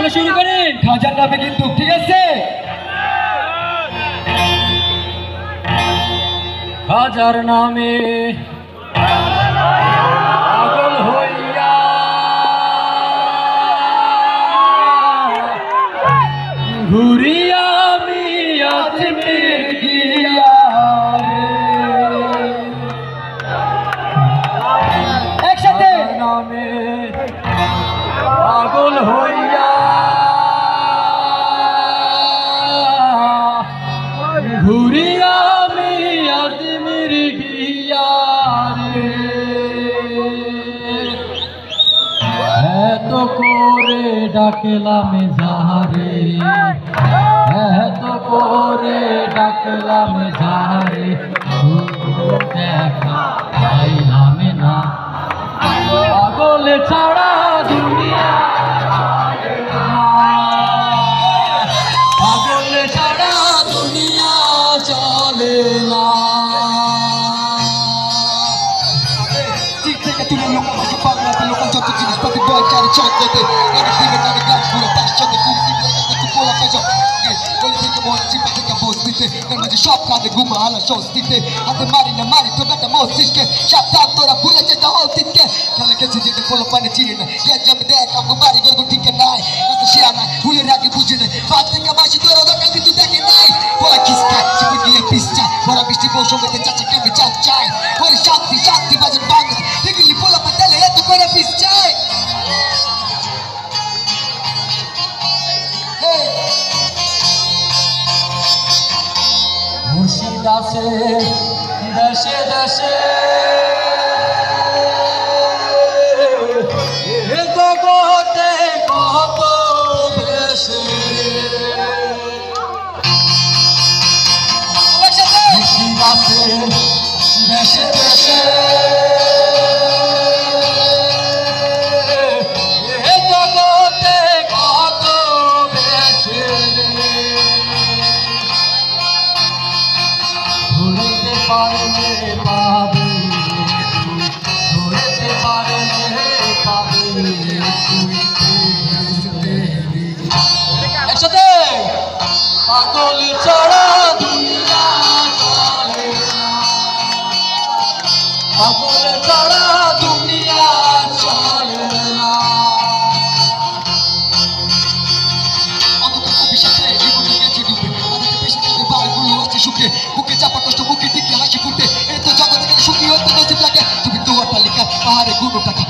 তাহলে শুরু করেন। খাজার নামে কিন্তু ঠিক আছে? খাজার নামে। ডাকলাম যাহারে এত করে ডাকলাম যাহারে দেখা পাইলাম না পাগল ছাড়া দুনিয়া চলে না। পাগল ছাড়া দুনিয়া চলে না থেকে লোক আমাকে বাংলাতে লোকাল যত জিনিসপাতি বয় চারি চন্দ্রতে আমি দিবে আমি গাছ ঘুরে তার সাথে কুর্তি তুই পোলা কাজ ওই থেকে মনে চিপা থেকে বসতিতে এর মাঝে সব কাঁধে ঘুমা আলা স্বস্তিতে হাতে মারি না মারি তো বেটা মস্তিষ্কে সাবধান তোরা ভুলে যেতে অতীতকে খেলে গেছে যেতে পোলো পানি চিনি না কে যাবে দেখ আমাকে বাড়ি গর্ব ঠিক নাই এত সে নাই ভুলে রাখি বুঝে নেই পাঁচ থেকে মাসি তোরা দোকান কিন্তু দেখে নাই পোলা কিস খায় চিপে গিয়ে পিস চায় বড় বৃষ্টি মৌসুমেতে চাচা কেমন চাপ চায় ওরে শান্তি শান্তি বাজে করে পিস চায় Hey! মুর্শিদ আছে দেশে দেশে পারলে পাবে। ধরতে পারলে পাবে একসাথে। পাগল ছাড়া দুনিয়া চলে না। পাগল ছাড়া দুনিয়া চলে না। অন্ধকার অভিশাপে জীবনটা গেছে ডুবে আমাদের পেশে তাদের বারগুলো আছে সুখে। are a good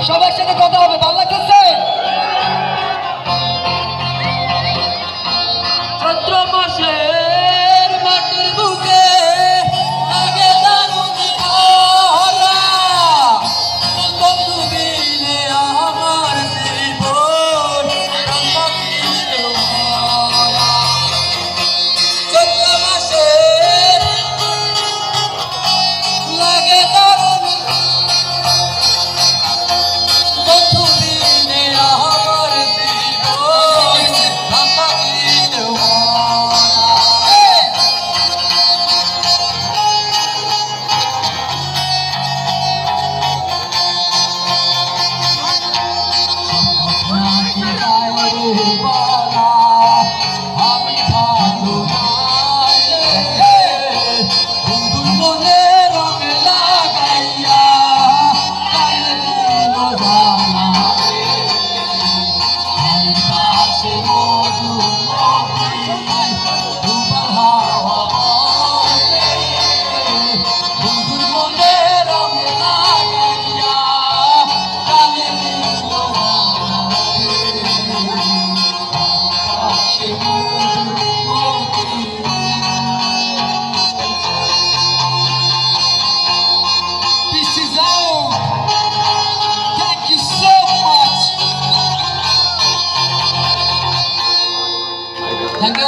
সব সাথে কথা হবে ভালো